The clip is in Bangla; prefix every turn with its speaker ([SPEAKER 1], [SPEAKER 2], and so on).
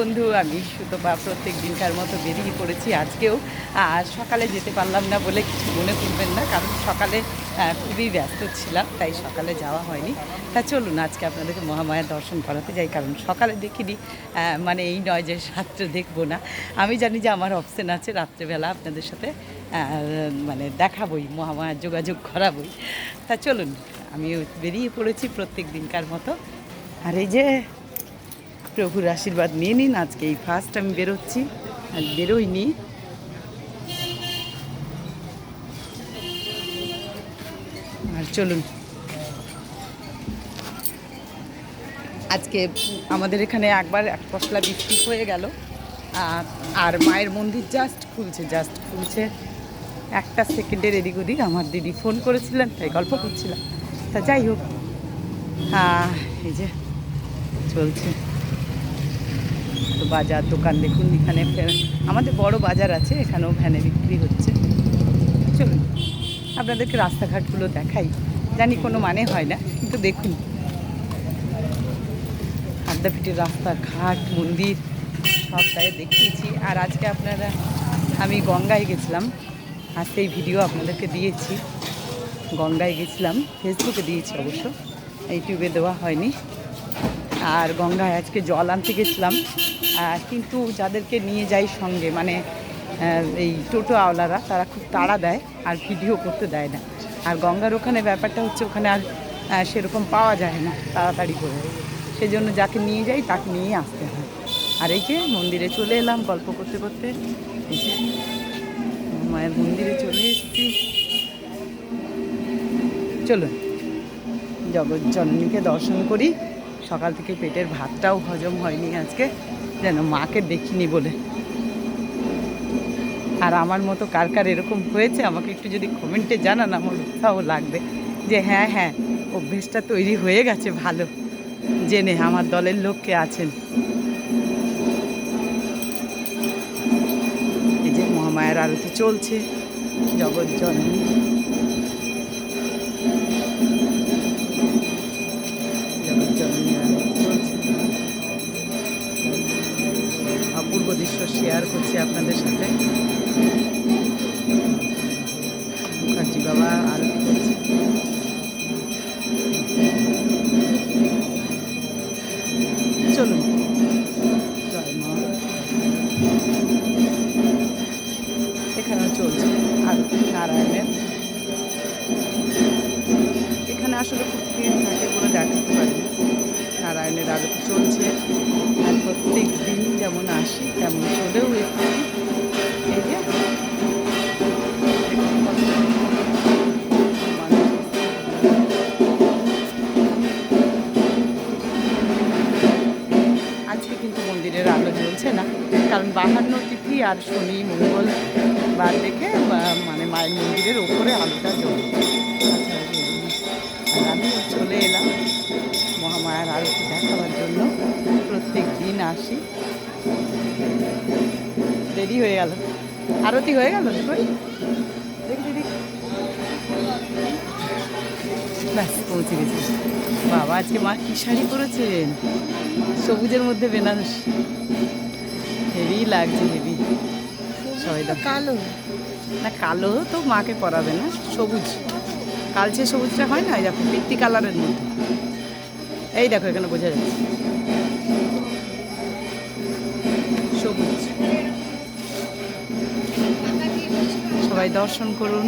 [SPEAKER 1] বন্ধু, আমি সুতপা প্রত্যেক দিনকার মতো বেরিয়ে পড়েছি আজকেও। আর সকালে যেতে পারলাম না বলে কিছু মনে করবেন না, কারণ সকালে খুবই ব্যস্ত ছিলাম, তাই সকালে যাওয়া হয়নি। তা চলুন, আজকে আপনাদেরকে মহামায়ার দর্শন করাতে যাই, কারণ সকালে দেখিনি মানে এই নয় যে রাত্রে দেখব না। আমি জানি যে আমার অপশন আছে, রাত্রেবেলা আপনাদের সাথে মানে দেখাবই, মহামায়ার যোগাযোগ করাবই। তা চলুন আমি বেরিয়ে পড়েছি প্রত্যেক দিনকার মতো। আর এই যে প্রভুর আশীর্বাদ নিয়ে নিন। আজকে এই ফার্স্ট আমি বেরোচ্ছি। আর বেরোইনি। আর চলুন। আজকে আমাদের এখানে একবার এক পশলা বৃষ্টি হয়ে গেল। আর- মায়ের মন্দির জাস্ট খুলছে জাস্ট খুলছে। একটা সেকেন্ডের এদিক ওদিক আমার দিদি ফোন করেছিলেন, তাই গল্প করছিলাম। তা যাই হোক। হ্যাঁ এই যে চলছে। বাজার দোকান, দেখুন এখানে আমাদের বড় বাজার আছে, এখানেও ভ্যানে বিক্রি হচ্ছে। চলুন, আপনাদেরকে রাস্তাঘাটগুলো দেখাই। জানি কোনো মানে হয় না, কিন্তু দেখুন। আদ্যাপীঠের রাস্তাঘাট, মন্দির সবটাই দেখিয়েছি। আর আজকে আপনারা, আমি গঙ্গায় গেছিলাম। আর সেই ভিডিও আপনাদেরকে দিয়েছি। গঙ্গায় গেছিলাম, ফেসবুকে দিয়েছি অবশ্য, ইউটিউবে দেওয়া হয়নি। আর গঙ্গায় আজকে জল আনতে গেছিলাম। কিন্তু যাদেরকে নিয়ে যাই সঙ্গে মানে এই টোটো আওলারা, তারা খুব তাড়া দেয় আর ভিডিও করতে দেয় না। আর গঙ্গার ওখানে ব্যাপারটা হচ্ছে ওখানে আর সেরকম পাওয়া যায় না, তাড়াতাড়ি করে। সেজন্য যাকে নিয়ে যাই, তাকে নিয়ে আসতে হয়। আর এই যে মন্দিরে চলে এলাম গল্প করতে করতে। মায়ের মন্দিরে চলে এসেছি। চলুন জগৎ জননীকে দর্শন করি। সকাল থেকে পেটের ভাতটাও হজম হয়নি আজকে, যেন মাকে দেখিনি বলে। আর আমার মতো কার কার এরকম হয়েছে, আমাকে একটু যদি কমেন্টে জানান, আমার উৎসাহ লাগবে। যে হ্যাঁ হ্যাঁ অভ্যেসটা তৈরি হয়ে গেছে ভালো। জেনে আমার দলের লোককে আছেন? এই যে মহামায়ার আরতি চলছে, জগৎ জননী। শেয়ার করছি আপনাদের সাথে। মুখার্জি বাবা আরতি করছে চলুন। জয় মা। এখানেও চলছে। আরতি নারায়ণের এখানে আসলে খুব ভিড় থাকে বলে দেখাতে পারি। নারায়ণের আরতি চলছে। আর প্রত্যেক দিন যেমন আসি তেমন চলেও এসেছি। এই আজকে কিন্তু মন্দিরের আলো জ্বলছে না কারণ বাহান্ন তিথি আর শনি মঙ্গল বার দেখে মানে মায়ের মন্দিরের ওপরে আলোটা জ্বলে আচ্ছা, আর আমি চলে এলাম মহামায়ার আরতি দেখাবার জন্য। প্রত্যেক দিন আসি। দেরি হয়ে গেল। আরতি হয়ে গেল দেখি দেখি। ব্যাস পৌঁছে গেছি। বাবা আজকে মা কি শাড়ি পরেছেন? সবুজের মধ্যে বেনারস। হেভি লাগছে হেভি। সবাই।
[SPEAKER 2] কালো।
[SPEAKER 1] না কালো তো মাকে পরাবে না সবুজ। কালচে সবুজটা হয় না? দেখো পিত্তি কালারের মধ্যে। এই দেখো, এখানে বোঝা যাচ্ছে। সবুজ। সবাই দর্শন করুন।